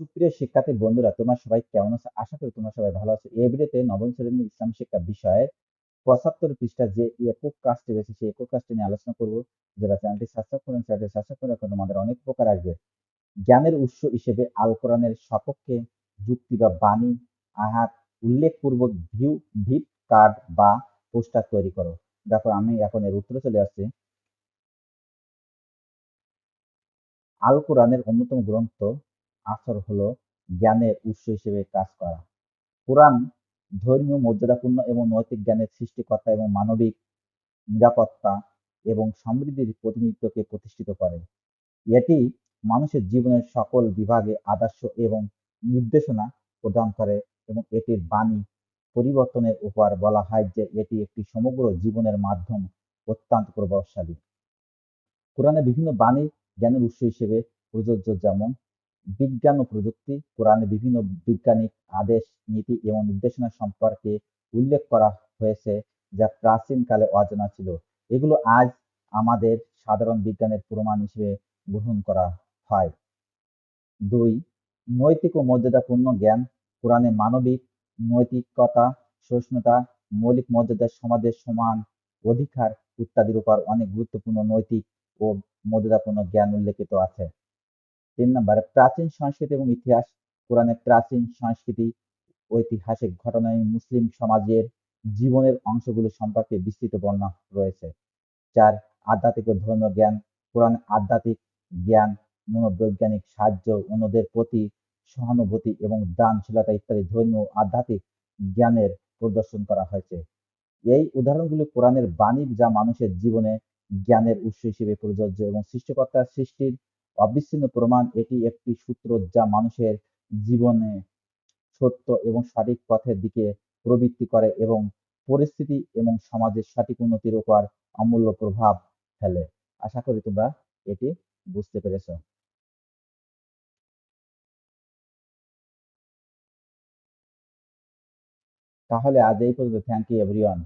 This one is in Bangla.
সুপ্রিয় শিক্ষার্থী বন্ধুরা, তোমরা সবাই কেমন আছো? আশা করি তোমরা সবাই ভালো আছো। এই ভিডিওতে নবম শ্রেণির ইসলাম শিক্ষা বিষয়ে পঁচাত্তর পৃষ্ঠা যে একক কাজটি রয়েছে, সেই একক কাজটি নিয়ে আলোচনা করব। যারা চ্যানেলটি সাবস্ক্রাইব করেন, চ্যানেলটি সাবস্ক্রাইব করে রাখুন তোমাদের অনেক উপকার আসবে। জ্ঞানের উৎস হিসেবে আল কোরআনের সপক্ষে যুক্তি বা বাণী আহাত উল্লেখপূর্বক ভিউ, ভিপ কার্ড বা পোস্টার তৈরি করো। দেখো, আমি এখন এর উত্তরে চলে আসছি। আল কোরআনের অন্যতম গ্রন্থ আসর হলো জ্ঞানের উৎস হিসেবে কাজ করা। কোরআন ধর্মীয়, মর্যাদাপূর্ণ এবং নৈতিক জ্ঞানের সৃষ্টিকর্তা এবং মানবিক নিরাপত্তা এবং সমৃদ্ধির প্রতিনিধিত্বকে প্রতিষ্ঠিত করে। এটি মানুষের জীবনের সকল বিভাগে আদর্শ এবং নির্দেশনা প্রদান করে এবং এটির বাণী পরিবর্তনের উপর বলা হয় যে এটি একটি সমগ্র জীবনের মাধ্যম, অত্যন্ত প্রভাবশালী। কোরআনে বিভিন্ন বাণী জ্ঞানের উৎস হিসেবে প্রযোজ্য যেমন বিজ্ঞান ও প্রযুক্তি, কোরআনে বিভিন্ন বৈজ্ঞানিক আদেশ, নীতি এবং নির্দেশনা সম্পর্কে উল্লেখ করা হয়েছে যা প্রাচীনকালে অজানা ছিল। এগুলো আজ আমাদের সাধারণ বিজ্ঞানের প্রমাণ হিসেবে গ্রহণ করা হয়। দুই, নৈতিক ও মর্যাদাপূর্ণ জ্ঞান। কোরআনে মানবিক নৈতিকতা, সহিষ্ণুতা, মৌলিক মর্যাদা, সমাজের সমান অধিকার ইত্যাদির উপর অনেক গুরুত্বপূর্ণ নৈতিক ও মর্যাদাপূর্ণ জ্ঞান উল্লেখিত আছে। তিন নম্বরে প্রাচীন সংস্কৃতি এবং ইতিহাস। কোরআনের প্রাচীন সংস্কৃতি, ঐতিহাসিক ঘটনায় মুসলিম সমাজের জীবনের অংশগুলো সম্পর্কে বিস্তৃত বর্ণনা রয়েছে। চার, আধ্যাত্মিক ও ধর্মীয় জ্ঞান। কোরআন আধ্যাত্মিক জ্ঞান, মনোবৈজ্ঞানিক সাহায্য অন্যদের প্রতি সহানুভূতি এবং দানশীলতা ইত্যাদি ধর্মীয় আধ্যাত্মিক জ্ঞানের প্রদর্শন করা হয়েছে। এই উদাহরণগুলি কোরআনের বাণী যা মানুষের জীবনে জ্ঞানের উৎস হিসেবে প্রযোজ্য এবং সৃষ্টিকর্তার সৃষ্টির অবিচ্ছিন্ন প্রমাণ, এটি একটি সূত্র যা মানুষের জীবনে সত্য এবং সঠিক পথের দিকে প্রবৃত্তি করে এবং পরিস্থিতি এবং সমাজের সঠিক উন্নতির উপর অমূল্য প্রভাব ফেলে। আশা করি তোমরা এটি বুঝতে পেরেছ। তাহলে আজ এই পর্যন্ত। Thank you everyone